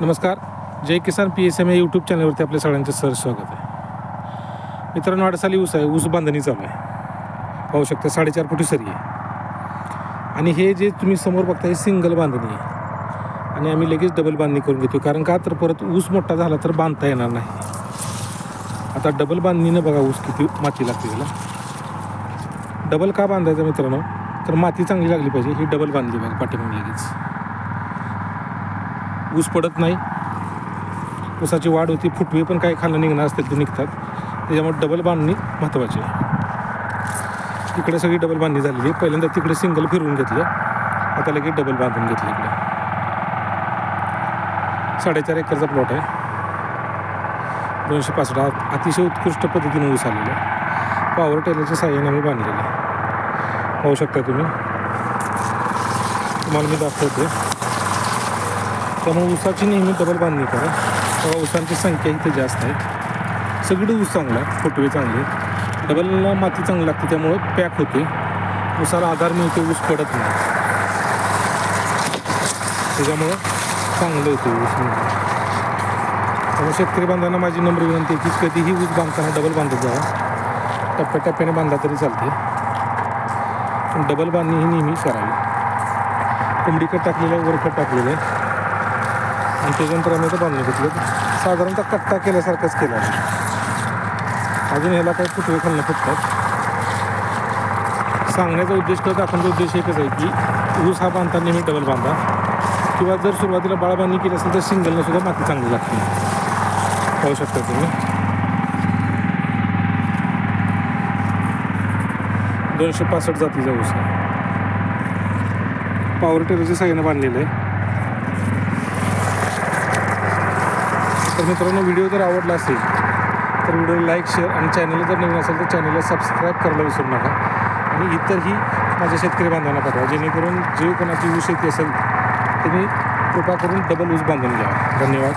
नमस्कार. Jai Kisan P S M या YouTube चॅनलवरती आपल्या सगळ्यांचं सर स्वागत आहे. मित्रांनो वाटसाली ऊस आहे. ऊस बांधणी चालू आहे. पाहू शकता साडेचार फुटी सरी आहे. आणि हे जे तुम्ही समोर बघता हे सिंगल बांधणी आहे. आणि आम्ही लगेच डबल बांधणी करून घेतो कारण का तर परत ऊस मोठा झाला तर बांधता येणार नाही. आता डबल बांधणीनं बघा ऊस किती माती लागते त्याला. डबल का बांधायचं मित्रांनो? तर माती चांगली लागली पाहिजे. ही डबल बांधली बघा पाठीमागे लगेच. ऊस पडत नाही. ऊसाची वाढ होती फुटवे पण काही खाल्लं निघणार असतील ते निघतात. त्याच्यामुळे डबल बांधणी महत्त्वाची आहे. इकडे सगळी डबल बांधणी झालेली आहे. पहिल्यांदा तिकडे सिंगल फिरवून घेतलं. आता लगेच डबल बांधून घेतलं इकडे. साडेचार एकरचा प्लॉट आहे. दोनशे पासष्ट अतिशय उत्कृष्ट पद्धतीने ऊस आलेला आहे. पॉवर टेलरच्या साह्याने आम्ही बांधलेलं आहे. पाहू शकता तुम्ही. तुम्हाला मी दाखवतो त्यामुळे ऊसाची नेहमी डबल बांधणी करा. तेव्हा ऊसांची संख्या इथे जास्त आहे. सगळी ऊस चांगला आहे फुटवे चांगले आहेत. डबलला माती चांगली लागते त्यामुळं पॅक होते. ऊसाला आधार मिळते ऊस पडत नाही. त्याच्यामुळं चांगलं येते ऊस त्यामुळे शेतकरी बांधवांना माझी नम्र विनंती आहे की कधीही ऊस बांधताना डबल बांधत जावा टप्प्याटप्प्याने बांधला तरी चालते पण डबल बांधणी ही नेहमी करावी. कोंबडीकट टाकलेलं आहे वरखड टाकलेलं आहे. आणि त्याच्यानंतर आम्ही बांधून घेतलं साधारणतः कट्टा केल्यासारखंच केला अजून ह्याला काही फुटवे खाल्लं फुटतात. सांगण्याचा उद्देश करत आपणचा उद्देश एकच आहे की ऊस हा बांधता नेहमी डबल बांधा. किंवा जर सुरुवातीला बाळबांधणी केली असेल तर सिंगलनं सुद्धा माती चांगली लागते. पाहू शकता तुम्ही. दोनशे पासष्ट जातीचा ऊस आहे. पॉवर टेलरच्या साह्यानं बांधलेलं आहे. तर मित्रांनो व्हिडिओ जर आवडला असेल तर व्हिडिओला लाईक शेअर आणि चॅनलला जर नवीन असेल तर चॅनलला सबस्क्राईब करायला विसरू नका. आणि इतरही माझ्या शेतकरी बांधवांना पाठवा जेणेकरून जे कोणाची ऊस शेती असेल त्यांनी कृपा करून डबल ऊस बांधून घ्यावा धन्यवाद.